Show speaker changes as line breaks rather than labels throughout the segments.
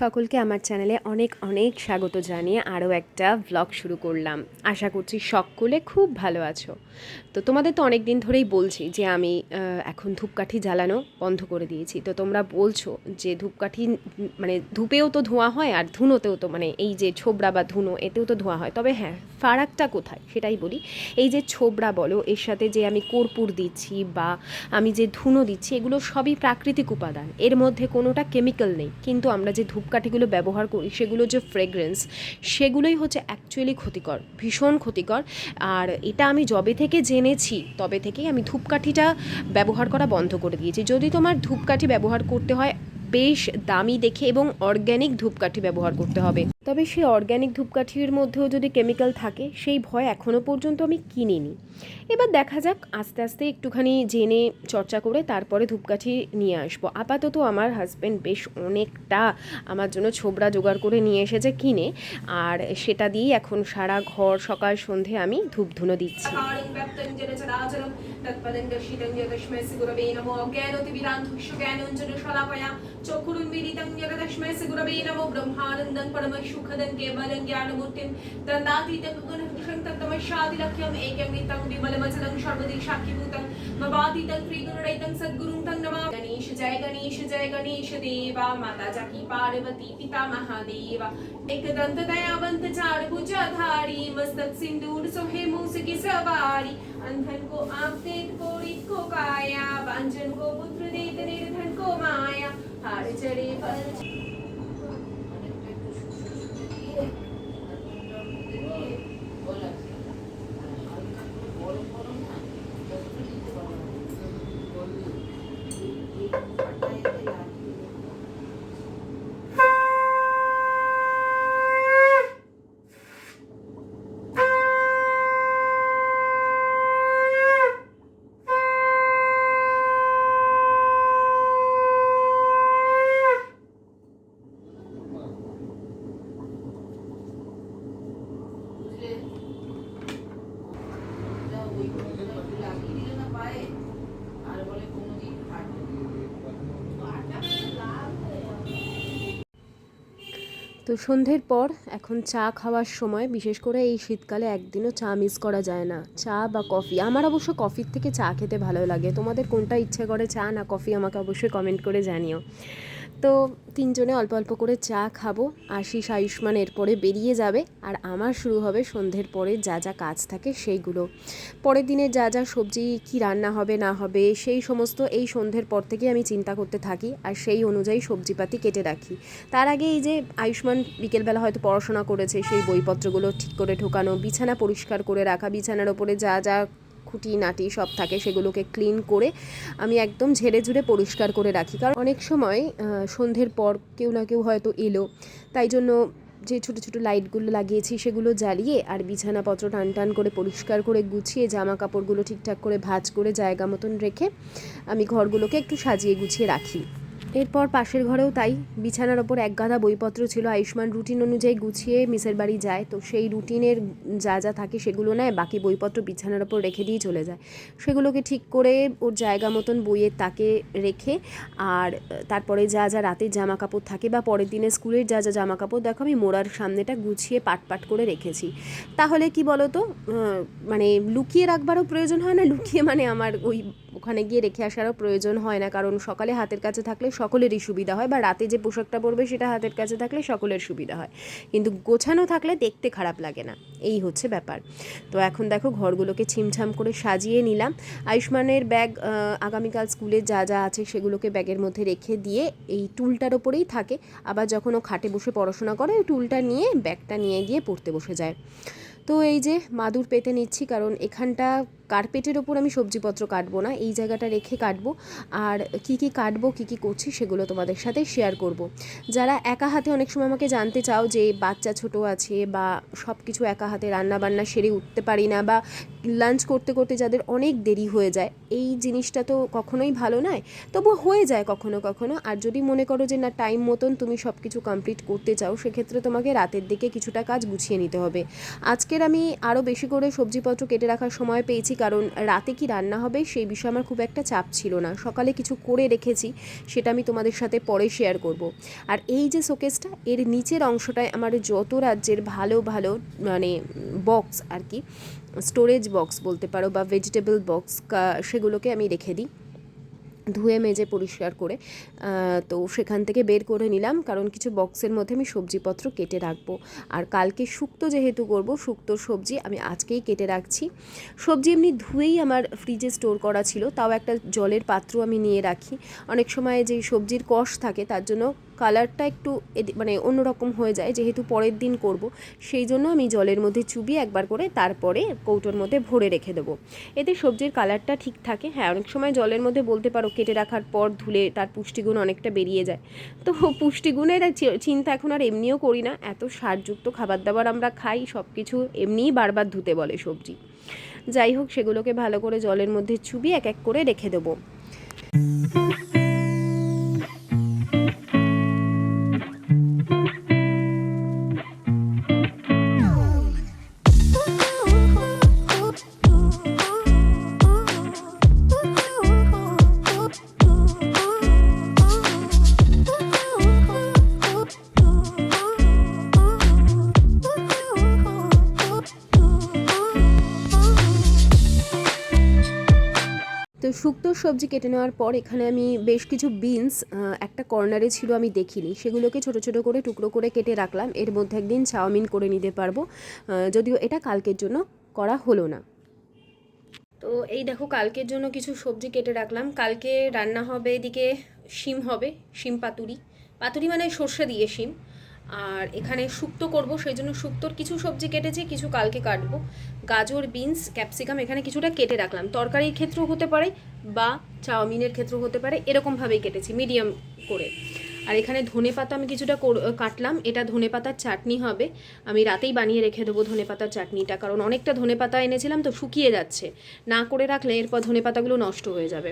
সকলকে আমার চ্যানেলে অনেক অনেক স্বাগত জানিয়ে আরও একটা ভ্লগ শুরু করলাম। আশা করছি সকলে খুব ভালো আছো। তো তোমাদের তো অনেক দিন ধরেই বলছি যে আমি এখন ধূপকাঠি জ্বালানো বন্ধ করে দিয়েছি। তো তোমরা বলছো যে ধূপকাঠি মানে ধূপেও তো ধোঁয়া হয় আর ধুনোতেও তো মানে এই যে ছোবড়া বা ধুনো এতেও তো ধোঁয়া হয়। তবে হ্যাঁ ফারাকটা কোথায় সেটাই বলি। এই যে ছোবড়া বলো, এর সাথে যে আমি কর্পূর দিচ্ছি বা আমি যে ধুনো দিচ্ছি, এগুলো সবই প্রাকৃতিক উপাদান। এর মধ্যে কোনোটা কেমিক্যাল নেই। কিন্তু আমরা যে ধূপকাঠিগুলো ব্যবহার করি, সেগুলো যে ফ্রেগরেন্স সেগুলোই হচ্ছে অ্যাকচুয়ালি ক্ষতিকর, ভীষণ ক্ষতিকর। আর এটা আমি যবে থেকে জেনেছি, তবে থেকেই আমি ধূপকাঠিটা ব্যবহার করা বন্ধ করে দিয়েছি। যদি তোমার ধূপকাঠি ব্যবহার করতে হয়, বেশ দামি দেখে এবং অর্গ্যানিক ধূপকাঠি ব্যবহার করতে হবে। তবে সেই অর্গ্যানিক ধূপকাঠির মধ্যেও যদি কেমিক্যাল থাকে, সেই ভয় এখনও পর্যন্ত আমি কিনিনি। এবার দেখা যাক, আস্তে আস্তে একটুখানি জেনে, চর্চা করে তারপরে ধূপকাঠি নিয়ে আসব। আপাতত আমার হাজব্যান্ড বেশ অনেকটা আমার জন্য ছোবড়া জোগাড় করে নিয়ে এসেছে কিনে, আর সেটা দিয়েই এখন সারা ঘর সকাল সন্ধে আমি ধূপ ধুনো দিচ্ছি
চক্ষুরুন্মিলিতং পরমসুখদং सुखदं केवलं ज्ञानमूर्तिं तन्नातीतं तत्तमशादिलक्ष्यम् एकं नितं विमलमचलं सर्वदिशाखीभूतं भवातीतं त्रिगुणरहितं सद्गुरुं तं नमामि गणेश जय गणेश जय गणेश देवा, माता जाकी पार्वती पिता महादेव। एक दंत दयावंत चार भुजा धारी, मस्तक सिंदूर सोहे मूस की सवारी। अंधन को आप देत को रित को काया, वंजन को पुत्र देत, निर्धन को माया। हार चले पर
তো সন্ধ্যের পর এখন চা খাওয়ার সময়, বিশেষ করে এই শীতকালে একদিনও চা মিস করা যায় না। চা বা কফি। আমার অবশ্য কফির থেকে চা খেতে ভালো লাগে। তোমাদের কোনটা ইচ্ছে করে চা না কফি আমাকে অবশ্যই কমেন্ট করে জানিও। তো তিনজনে অল্প অল্প করে চা খাব আশিস আয়ুষ্মান এরপরে বেরিয়ে যাবে, আর আমার শুরু হবে সন্ধ্যের পরে যা যা কাজ থাকে সেইগুলো। পরের দিনে যা যা সবজি, কি রান্না হবে, না হবে, সেই সমস্ত এই সন্ধ্যের পর থেকে আমি চিন্তা করতে থাকি, আর সেই অনুযায়ী সবজিপাতি কেটে রাখি। তার আগে এই যে আয়ুষ্মান বিকেলবেলা হয়তো পড়াশোনা করেছে, সেই বইপত্রগুলো ঠিক করে ঢোকানো, বিছানা পরিষ্কার করে রাখা, বিছানার ওপরে যা যা খুঁটি, নাটি সব থাকে সেগুলোকে ক্লিন করে আমি একদম ঝেড়ে ঝুড়ে পরিষ্কার করে রাখি। কারণ অনেক সময় সন্ধ্যের পর কেউ না কেউ হয়তো এলো। তাই জন্য যে ছোটো ছোটো লাইটগুলো লাগিয়েছি সেগুলো জ্বালিয়ে আর বিছানাপত্র টান টান করে পরিষ্কার করে গুছিয়ে জামা কাপড়গুলো ঠিকঠাক করে ভাজ করে জায়গা মতন রেখে আমি ঘরগুলোকে একটু সাজিয়ে গুছিয়ে রাখি। এরপর পাশের ঘরেও তাই। বিছানার ওপর এক গাদা বইপত্র ছিল। আয়ুষ্মান রুটিন অনুযায়ী গুছিয়ে মিসের বাড়ি যায়। তো সেই রুটিনের যা যা থাকে সেগুলো নেয়। বাকি বইপত্র বিছানার ওপর রেখে দিয়ে চলে যায়। সেগুলোকে ঠিক করে ওর জায়গা মতন বইয়ের তাকে রেখে আর তারপরে যা যা রাতের জামা কাপড় থাকে বা পরের দিনে স্কুলের যা যা জামা কাপড় দেখো, আমি মোড়ার সামনেটা গুছিয়ে পাট পাট করে রেখেছি। তাহলে কি বলো তো মানে লুকিয়ে রাখবারও প্রয়োজন হয় না? লুকিয়ে মানে আমার ওই ওখানে গিয়ে রেখে আসারও প্রয়োজন হয় না, কারণ সকালে হাতের কাছে থাকলে সকলেরই সুবিধা হয় বা রাতে যে পোশাকটা পরবে সেটা হাতের কাছে থাকলে সকলের সুবিধা হয়। কিন্তু গোছানো থাকলে দেখতে খারাপ লাগে না, এই হচ্ছে ব্যাপার। তো এখন দেখো ঘরগুলোকে ছিমছাম করে সাজিয়ে নিলাম। আয়ুষ্মানের ব্যাগ আগামীকাল স্কুলে যা যা আছে সেগুলোকে ব্যাগের মধ্যে রেখে দিয়ে এই টুলটার ওপরেই থাকে। আবার যখন ও খাটে বসে পড়াশোনা করে, ওই টুলটা নিয়ে ব্যাগটা নিয়ে গিয়ে পড়তে বসে যায়। তো এই যে মাদুর পেতে নিচ্ছি, কারণ এখানটা কার্পেটের ওপর আমি সবজিপত্র কাটবো না, এই জায়গাটা রেখে কাটবো। আর কি কি কাটবো, কি কি করছি সেগুলো তোমাদের সাথে শেয়ার করব। যারা একা হাতে অনেক সময় আমাকে জানতে চাও যে বাচ্চা ছোট আছে বা সব কিছু একা হাতে রান্না বান্না সেরে উঠতে পারি না বা লাঞ্চ করতে করতে যাদের অনেক দেরি হয়ে যায়, এই জিনিসটা তো কখনোই ভালো নয়। তবু হয়ে যায় কখনো কখনো। আর যদি মনে করো যে না টাইম মতন তুমি সব কিছু কমপ্লিট করতে চাও, সেক্ষেত্রে তোমাকে রাতের দিকে কিছুটা কাজ গুছিয়ে নিতে হবে। আজকের আমি আরও বেশি করে সবজিপত্র কেটে রাখার সময় পেয়েছি কারণ রাতে কি রান্না হবে সেই বিষয়ে আমার খুব একটা চাপ ছিল না। সকালে কিছু করে রেখেছি, সেটা আমি তোমাদের সাথে পরে শেয়ার করব। আর এই যে শোকেসটা এর নিচের অংশটায় আমার যত রাজ্যের ভালো ভালো মানে বক্স আর কি স্টোরেজ বক্স বলতে পারো বা ভেজিটেবল বক্স সেগুলোকে আমি রেখে দিই। ধুয়ে মেজে পরিষ্কার করে তো সেখান থেকে বের করে নিলাম। কারণ কিছু বক্সের মধ্যে আমি সবজিপত্র কেটে রাখব। আর কালকে শুক্তো যেহেতু করব, শুক্তোর সবজি আমি আজকেই কেটে রাখছি। সবজি এমনি ধুয়েই আমার ফ্রিজে স্টোর করা ছিল, তাও একটা জলের পাত্র আমি নিয়ে রাখি। অনেক সময় যে সবজির কষ থাকে, তার জন্য কালারটা একটু মানে অন্যরকম হয়ে যায়, যেহেতু পরের দিন করব। সেই জন্য আমি জলের মধ্যে চুবিয়ে একবার করে তারপরে কৌটোর মধ্যে ভরে রেখে দেবো। এতে সবজির কালারটা ঠিক থাকে। হ্যাঁ অনেক সময় জলের মধ্যে বলতে পারো, কেটে রাখার পর ধুলে তার পুষ্টিগুণ অনেকটা বেরিয়ে যায়। তো পুষ্টিগুণের চিন্তা এখন আর এমনিও করি না। এত সারযুক্ত খাবার দাবার আমরা খাই সব কিছু এমনিই বারবার ধুতে বলে সবজি। যাই হোক, সেগুলোকে ভালো করে জলের মধ্যে চুবি এক এক করে রেখে দেবো। শুক্তোর সবজি কেটে নেওয়ার পর এখানে আমি বেশ কিছু বিনস একটা কর্নারে ছিল আমি দেখিনি। সেগুলোকে ছোট ছোট করে টুকরো করে কেটে রাখলাম। এর মধ্যে একদিন চাউমিন করে নিতে পারব। যদিও এটা কালকের জন্য করা হলো না। তো এই দেখো, কালকের জন্য কিছু সবজি কেটে রাখলাম। কালকে রান্না হবে এদিকে শিম হবে, শিম পাতুরি। পাতুরি মানে সর্ষে দিয়ে শিম। আর এখানে শুক্তো করব, সেই জন্য শুক্তোর কিছু সবজি কেটেছি, কিছু কালকে কাটবো। গাজর, বিনস, ক্যাপসিকাম এখানে কিছুটা কেটে রাখলাম। তরকারির ক্ষেত্রেও হতে পারে বা চাউমিনের ক্ষেত্রেও হতে পারে, এরকমভাবেই কেটেছি, মিডিয়াম করে। আর এখানে ধনে পাতা আমি কিছুটা কাটলাম। এটা ধনে পাতার চাটনি হবে। আমি রাতেই বানিয়ে রেখে দেবো ধনে পাতার চাটনিটা, কারণ অনেকটা ধনে পাতা এনেছিলাম তো শুকিয়ে যাচ্ছে। না করে রাখলে এরপর ধনে পাতাগুলো নষ্ট হয়ে যাবে।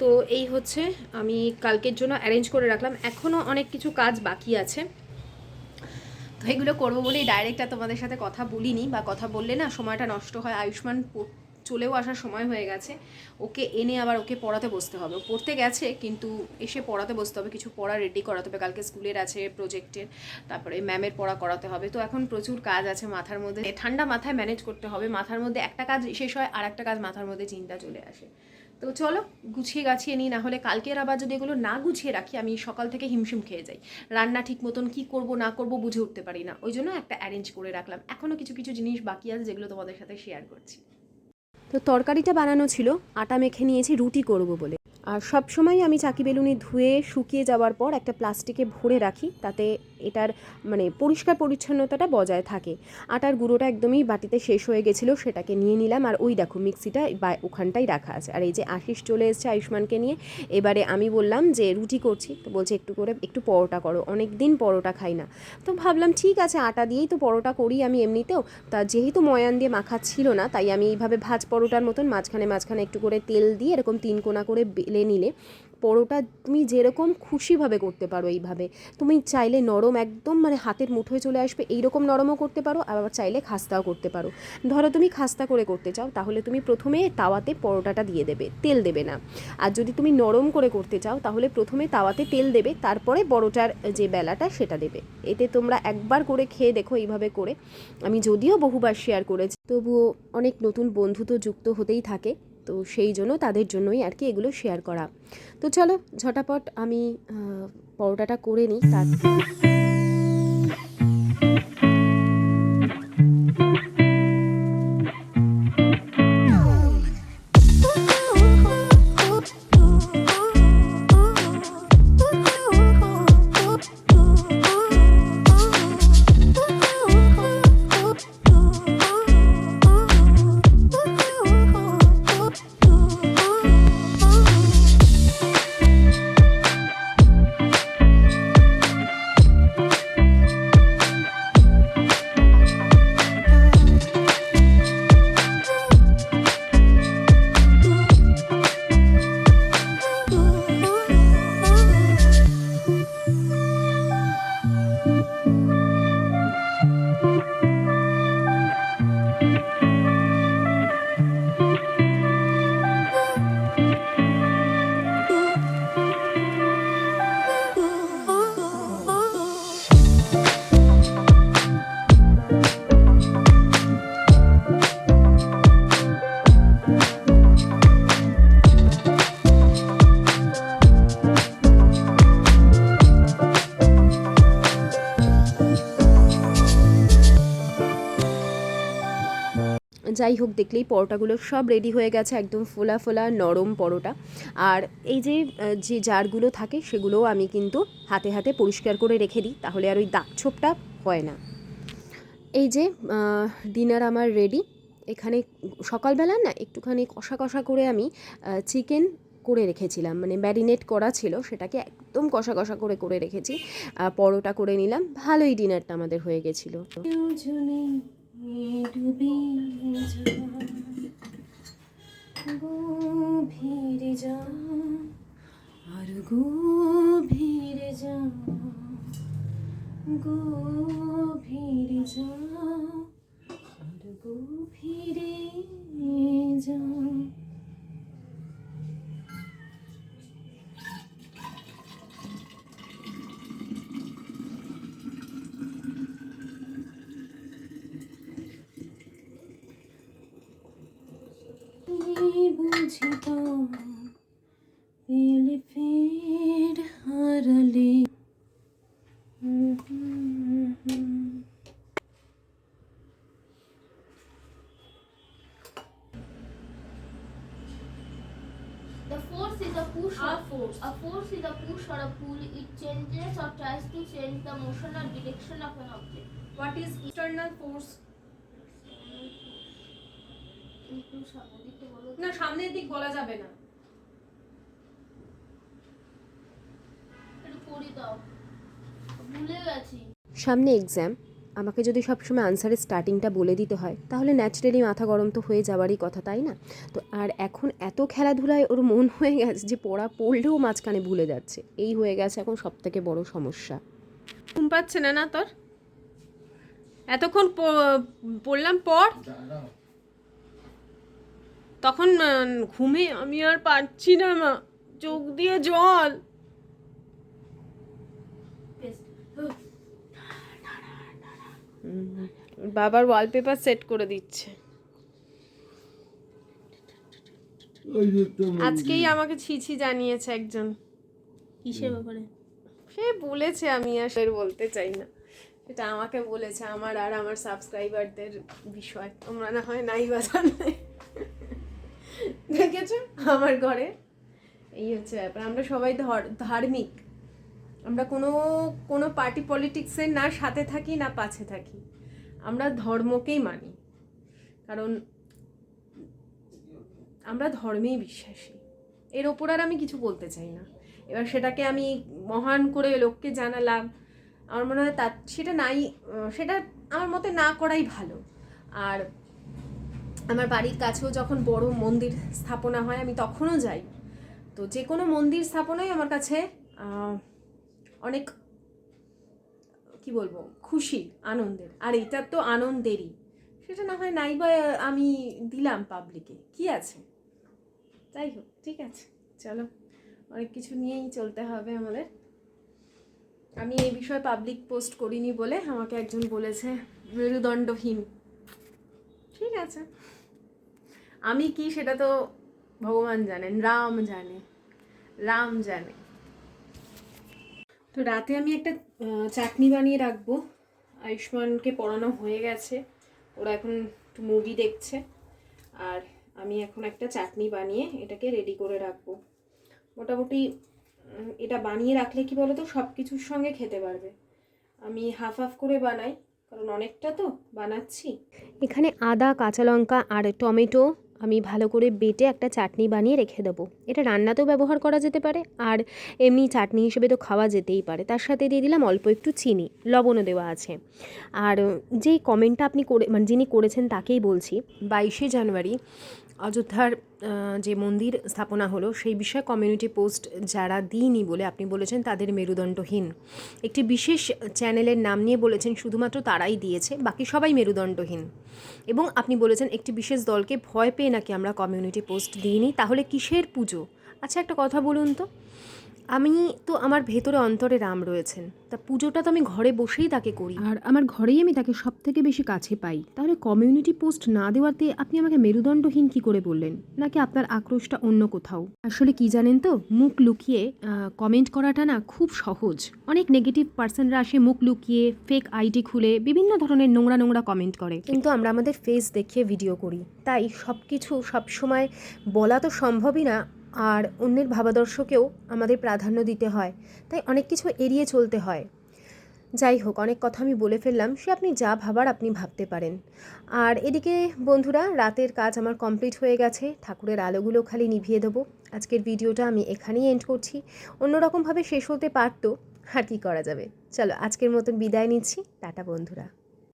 তো এই হচ্ছে, আমি কালকের জন্য অ্যারেঞ্জ করে রাখলাম। এখনও অনেক কিছু কাজ বাকি আছে। তো এগুলো করব বলেই ডাইরেক্ট আর তোমাদের সাথে কথা বলিনি বা কথা বললে না সময়টা নষ্ট হয়। আয়ুষ্মান চলেও আসার সময় হয়ে গেছে। ওকে এনে আবার ওকে পড়াতে বসতে হবে। পড়তে গেছে কিন্তু এসে পড়াতে বসতে হবে। কিছু পড়া রেডি করাতে হবে। কালকে স্কুলের আছে প্রজেক্টের তারপরে ম্যামের পড়া করাতে হবে। তো এখন প্রচুর কাজ আছে মাথার মধ্যে। ঠান্ডা মাথায় ম্যানেজ করতে হবে। মাথার মধ্যে একটা কাজ শেষ হয় আর একটা কাজ মাথার মধ্যে চিন্তা চলে আসে। তো চলো, গুছিয়ে গাছিয়ে নিই না হলে কালকের আবার যদি এগুলো না গুছিয়ে রাখি, আমি সকাল থেকে হিমশিম খেয়ে যাই। রান্না ঠিক মতন কী করব, না করব বুঝে উঠতে পারি না। ওই জন্য একটা অ্যারেঞ্জ করে রাখলাম। এখনও কিছু কিছু জিনিস বাকি আছে যেগুলো তোমাদের সাথে শেয়ার করছি। তো তরকারিটা বানানো ছিল, আটা মেখে নিয়েছি, রুটি করব বলে। আর সব সময় আমি চাকি বেলুনি ধুয়ে শুকিয়ে যাওয়ার পর একটা প্লাস্টিকে ভরে রাখি, তাতে এটার মানে পরিষ্কার পরিচ্ছন্নতাটা বজায় থাকে। আটার গুঁড়োটা একদমই বাটিতে শেষ হয়ে গেছিল, সেটাকে নিয়ে নিলাম। আর ওই দেখো, মিক্সিটা বা- ওখানটাই রাখা আছে। আর এই যে আশিস চলে এসেছে আয়ুষ্মানকে নিয়ে, এবারে আমি বললাম যে, রুটি করছি। তো বলছে, একটু করে, একটু পরোটা করো। অনেক দিন পরোটা খাই না। তো ভাবলাম, ঠিক আছে, আটা দিয়েই তো পরোটা করি আমি এমনিতেও। তা যেহেতু ময়ান দিয়ে মাখা ছিল না, তাই আমি এইভাবে ভাজ পরোটার মতন মাঝখানে মাঝখানে একটু করে তেল দিয়ে এরকম তিন কোনা করে বেলে নিলে পরোটা তুমি যেরকম খুশিভাবে করতে পারো এইভাবে। তুমি চাইলে নরম একদম মানে হাতের মুঠোয় চলে আসবে, এইরকম নরমও করতে পারো আবার চাইলে খাস্তাও করতে পারো। ধরো তুমি খাস্তা করে করতে চাও, তাহলে তুমি প্রথমে তাওয়াতে পরোটাটা দিয়ে দেবে, তেল দেবে না। আর যদি তুমি নরম করে করতে চাও, তাহলে প্রথমে তাওয়াতে তেল দেবে, তারপরে পরোটার যে বেলাটা সেটা দেবে। এতে তোমরা একবার করে খেয়ে দেখো এইভাবে করে। আমি যদিও বহুবার শেয়ার করেছি, তবুও অনেক নতুন বন্ধু তো যুক্ত হতেই থাকে। তো সেই জন্য তাদের জন্যই আর কি এগুলো শেয়ার করা। তো চলো, ঝটাপট আমি পরোটাটা করে নিই তার
যাই হোক দেখলেই পরোটাগুলো সব রেডি হয়ে গেছে, একদম ফোলা ফোলা নরম পরোটা। আর এই যে যে জারগুলো থাকে সেগুলোও আমি কিন্তু হাতে হাতে পরিষ্কার করে রেখে দিই, তাহলে আর ওই দাগ ছোপটা হয় না। এই যে ডিনার আমার রেডি এখানে সকালবেলা না একটুখানি কষা কষা করে আমি চিকেন করে রেখেছিলাম। মানে ম্যারিনেট করা ছিল, সেটাকে একদম কষা কষা করে করে রেখেছি। পরোটা করে নিলাম। ভালোই ডিনারটা আমাদের হয়ে গেছিল।
গভীরে যা আর গভীরে যা গভীরে যা আর গভীরে যা। বুঝিতাম পেলে ফের হারালে
The force is a push or force. A force is a push or a pull. It changes or tries to change the motion or direction of an object.
What is external force?
একটু সামনের দিকটা বলো তো।
না সামনের দিক বলা যাবে না।
সামনে এক্সাম আমাকে যদি সবসময় আনসারের স্টার্টিংটা বলে দিতে হয় তাহলে ন্যাচারালি মাথা গরম তো হয়ে যাওয়ারই কথা তাই না? তো আর এখন এত খেলাধুলায় ওর মন হয়ে গেছে যে পড়া পড়লেও মাঝখানে ভুলে যাচ্ছে। এই হয়ে গেছে এখন সব থেকে বড় সমস্যা।
ঘুম পাচ্ছে না না তোর? এতক্ষণ প- পড়লাম পর তখন ঘুমে আমি আর পারছি না মা। চোখ দিয়ে জল। বাবার ওয়ালপেপার সেট করে দিচ্ছে। আজকেই আমাকে ছি ছি জানিয়েছে একজন।
কিসের ব্যাপারে?
সে বলেছে আমি আর সে বলতে চাই না। সেটা আমাকে বলেছে আমার আর আমার সাবস্ক্রাইবারদের বিষয়। তোমরা না হয় নাই বা জানলে দেখেছ? আমার ঘরে। এই হচ্ছে ব্যাপার। আমরা সবাই ধর- ধার্মিক। আমরা কোনো কোনো পার্টি পলিটিক্সের না সাথে থাকি, না পাছে থাকি। আমরা ধর্মকেই মানি। কারণ আমরা ধর্মেই বিশ্বাসী। এর ওপর আর আমি কিছু বলতে চাই না। এবার সেটাকে আমি মহান করে লোককে জানালাম। আমার মনে হয় তার সেটা নাই, সেটা আমার মতে না করাই ভালো। আর আমার বাড়ির কাছেও যখন বড় মন্দির স্থাপনা হয়, আমি তখনও যাই। তো যে কোনো মন্দির স্থাপনাই আমার কাছে অনেক, কি বলব, খুশি, আনন্দের। আর এটা তো আনন্দেরই। সেটা না হয় নাই বা আমি দিলাম পাবলিকে কি আছে? যাই হোক, ঠিক আছে। চলো, অনেক কিছু নিয়েই চলতে হবে আমাদের। আমি এই বিষয়ে পাবলিক পোস্ট করিনি বলে আমাকে একজন বলেছে, মেরুদণ্ডহীন। ঠিক আছে। আমি কি সেটা তো ভগবান জানেন রাম জানে রাম জানে। তো রাতে আমি একটা চাটনি বানিয়ে রাখব। আয়ুষ্মানকে পড়ানো হয়ে গেছে, ওরা এখন একটু মুভি দেখছে। আর আমি এখন একটা চাটনি বানিয়ে এটাকে রেডি করে রাখব। মোটামুটি এটা বানিয়ে রাখলে কি বলো তো সব কিছুর সঙ্গে খেতে পারবে। আমি হাফ হাফ করে বানাই, কারণ অনেকটা তো বানাচ্ছি।
এখানে আদা, কাঁচা লঙ্কা আর টমেটো আমি ভালো করে বেটে একটা চাটনি বানিয়ে রেখে দেবো। এটা রান্নাতেও ব্যবহার করা যেতে পারে, আর এমনি চাটনি হিসেবে তো খাওয়া যেতেই পারে। তার সাথে দিয়ে দিলাম অল্প একটু চিনি, লবণও দেওয়া আছে। আর যেই কমেন্টটা আপনি করে মানে যিনি করেছেন তাকেই বলছি, বাইশে জানুয়ারি অযোধ্যার যে মন্দির স্থাপনা হলো, সেই বিষয়ে কমিউনিটি পোস্ট যারা দিইনি বলে আপনি বলেছেন, তাদের মেরুদণ্ডহীন। একটি বিশেষ চ্যানেলের নাম নিয়ে বলেছেন, শুধুমাত্র তারাই দিয়েছে, বাকি সবাই মেরুদণ্ডহীন। এবং আপনি বলেছেন, একটি বিশেষ দলকে ভয় পেয়ে নাকি আমরা কমিউনিটি পোস্ট দিইনি, তাহলে কিসের পুজো? আচ্ছা একটা কথা বলুন তো।
আমি তো আমার ভেতরে অন্তরে রাম রয়েছেন। তা পুজোটা তো আমি ঘরে বসেই তাকে করি। আর আমার ঘরেই আমি তাকে সব থেকে বেশি কাছে পাই। তাহলে কমিউনিটি পোস্ট না দেওয়াতে আপনি আমাকে মেরুদণ্ডহীন কি করে বললেন? নাকি আপনার আক্রোশটা অন্য কোথাও? আসলে কি জানেন তো মুখ লুকিয়ে কমেন্ট করাটা না খুব সহজ। অনেক নেগেটিভ পার্সনরা আসে মুখ লুকিয়ে ফেক আইডি খুলে বিভিন্ন ধরনের নোংরা নোংরা কমেন্ট করে। কিন্তু আমরা আমাদের ফেস দেখিয়ে ভিডিও করি। তাই সব কিছু সবসময় বলা তো সম্ভবই না আর অন্যের ভাবাদর্শকেও আমাদের প্রাধান্য দিতে হয়। তাই অনেক কিছু এড়িয়ে চলতে হয়। যাই হোক, অনেক কথা আমি বলে ফেললাম, সে আপনি যা ভাবার আপনি ভাবতে পারেন। আর এদিকে বন্ধুরা, রাতের কাজ আমার কমপ্লিট হয়ে গেছে। ঠাকুরের আলোগুলো খালি নিভিয়ে দেবো। আজকের ভিডিওটা আমি এখানেই এন্ড করছি। অন্যরকমভাবে শেষ হতে পারতো, আর কি করা যাবে? চলো, আজকের মতন বিদায় নিচ্ছি। টাটা বন্ধুরা।